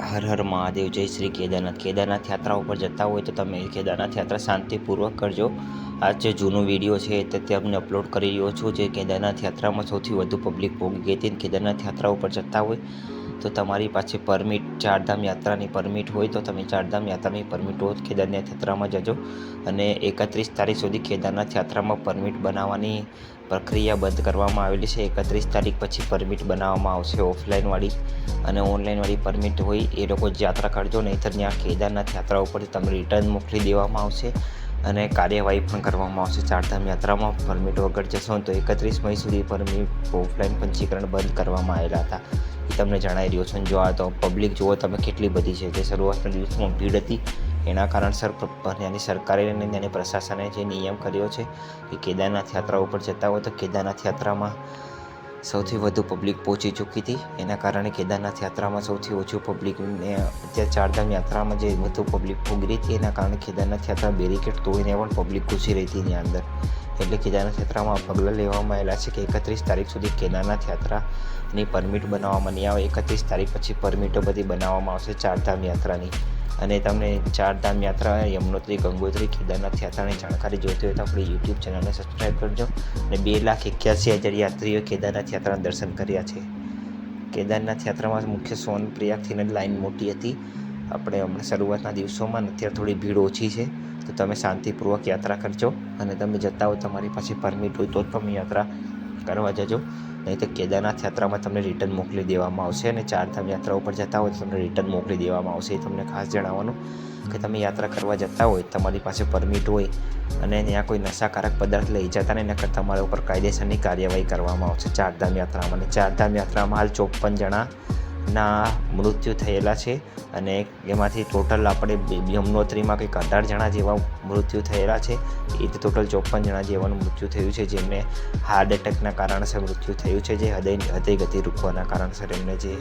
હર હર મહાદેવ, જય શ્રી કેદારનાથ. કેદારનાથ યાત્રા ઉપર જતા હોય તો તમે કેદારનાથ યાત્રા શાંતિપૂર્વક કરજો. આ જે જૂનો વીડિયો છે તે તમને અપલોડ કરી રહ્યો છું, જે કેદારનાથ યાત્રામાં સૌથી વધુ પબ્લિક ભોગી ગઈ હતી. કેદારનાથ યાત્રા ઉપર જતા હોય તો તમારી પાસે પરમિટ, ચારધામ યાત્રાની પરમિટ હોય તો તમે ચારધામ યાત્રાની પરમિટ હોય કેદારનાથ યાત્રામાં જજો. અને એકત્રીસ તારીખ સુધી કેદારનાથ યાત્રામાં પરમિટ બનાવવાની પ્રક્રિયા બંધ કરવામાં આવેલી છે. એકત્રીસ તારીખ પછી પરમિટ બનાવવામાં આવશે ઓફલાઈનવાળી. અને ઓનલાઈનવાળી પરમિટ હોય એ લોકો યાત્રા કાઢજો, નહીંતર ત્યાં કેદારનાથ યાત્રા ઉપરથી તમને રિટર્ન મોકલી દેવામાં આવશે. અને કાર્યવાહી પણ કરવામાં આવશે. ચારધામ યાત્રામાં પરમિટ વગર જશો તો એકત્રીસ મઈ સુધી પરમિટ ઓફલાઈન પંચીકરણ બંધ કરવામાં આવેલા હતા. એ તમને જણાવી રહ્યો છું. જો આ તો પબ્લિક જુઓ તમે કેટલી બધી છે. જે શરૂઆતના દિવસમાં ભીડ હતી, એના કારણસર ત્યાંની સરકારે અને ત્યાંની પ્રશાસને જે નિયમ કર્યો છે કે કેદારનાથ યાત્રા ઉપર જતા હોય તો કેદારનાથ યાત્રામાં સૌથી વધુ પબ્લિક પહોંચી ચૂકી હતી. એના કારણે કેદારનાથ યાત્રામાં સૌથી ઓછું પબ્લિકને અત્યારે ચારધામ યાત્રામાં જે વધુ પબ્લિક ભોગી હતી, એના કારણે કેદારનાથ યાત્રા બેરિકેડ તોડીને પણ પબ્લિક ઘૂસી રહી હતી એની અંદર. એટલે કેદારનાથ યાત્રામાં પગલાં લેવામાં આવેલા છે કે એકત્રીસ તારીખ સુધી કેદારનાથ યાત્રાની પરમિટ બનાવવામાં નહીં આવે. એકત્રીસ તારીખ પછી પરમિટો બધી બનાવવામાં આવશે ચારધામ યાત્રાની. અને તમને ચારધામ યાત્રા, યમનોત્રી, ગંગોત્રી, કેદારનાથ યાત્રાની જાણકારી જોઈતી હોય તો આપણી યુટ્યુબ ચેનલને સબસ્ક્રાઈબ કરજો અને બે લાખ એક્યાસી હજાર યાત્રીઓ કેદારનાથ યાત્રાના દર્શન કર્યા છે. કેદારનાથ યાત્રામાં મુખ્ય સોનપ્રયાગથી જ લાઈન મોટી હતી. આપણે હમણાં શરૂઆતના દિવસોમાં અત્યારે થોડી ભીડ ઓછી છે, તો તમે શાંતિપૂર્વક યાત્રા કરજો અને તમે જતા હો તમારી પાસે પરમિટ હોય તો જ તમે યાત્રા કરવા જજો. નહીં તો કેદારનાથ યાત્રામાં તમને રિટર્ન મોકલી દેવામાં આવશે અને ચારધામ યાત્રા ઉપર જતા હોય તો તમને રિટર્ન મોકલી દેવામાં આવશે. એ તમને ખાસ જણાવવાનું કે તમે યાત્રા કરવા જતા હોય, તમારી પાસે પરમિટ હોય અને ત્યાં કોઈ નશાકારક પદાર્થ લઈ જતા નહીં એના તમારા ઉપર કાયદેસરની કાર્યવાહી કરવામાં આવશે ચારધામ યાત્રામાં. અને ચારધામ યાત્રામાં હાલ ચોપન જણા ના મૃત્યુ થયેલા છે અને એમાંથી ટોટલ આપણે યમનોત્રીમાં કંઈક અઢાર જણા જેવા મૃત્યુ થયેલા છે. એ ટોટલ ચોપન જણા જેવાનું મૃત્યુ થયું છે, જેમને હાર્ટ એટેકના કારણસર મૃત્યુ થયું છે, જે હૃદય હૃદય ગતિ રૂકવાના કારણસર એમને જે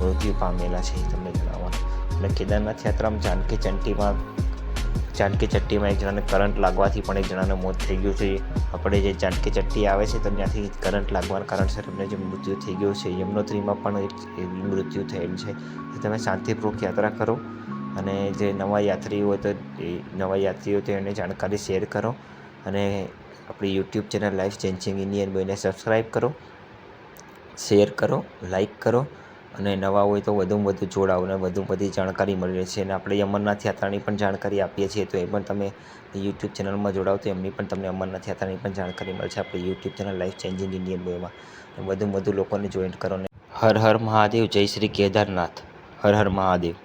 મૃત્યુ પામેલા છે એ તમને જણાવવાનું. અને કેદારનાથ યાત્રામાં જાનકી ચંટીમાં જાનકી ચટ્ટીમાં એક જણાને કરંટ લાગવાથી પણ એક જણાનું મોત થઈ ગયું છે. આપણે જે જાનકી ચટ્ટી આવે છે ત્યાંથી કરંટ લાગવાના કારણસર એમને જે મૃત્યુ થઈ ગયું છે. યમનોત્રીમાં પણ એક મૃત્યુ થયેલ છે. તમે શાંતિપૂર્વક યાત્રા કરો અને જે નવા યાત્રીઓ હોય તો એ નવા યાત્રીઓ તો એને જાણકારી શેર કરો અને આપણી YouTube channel life changing Indian બોયને subscribe કરો, શેર કરો લાઈક કરો અને નવા હોય તો વધુમાં વધુ જોડાઓ અને વધુ બધી જાણકારી મળી રહે છે અને આપણે અમરનાથ યાત્રાની પણ જાણકારી આપીએ છીએ, તો એ પણ તમે યુટ્યુબ ચેનલમાં જોડાઓ તો એમની પણ તમને અમરનાથ યાત્રાની પણ જાણકારી મળશે. આપણે YouTube channel life changing Indian અને વધુમાં વધુ લોકોને જોઈન્ટ કરો ને. હર હર મહાદેવ, જય શ્રી કેદારનાથ. હર હર મહાદેવ.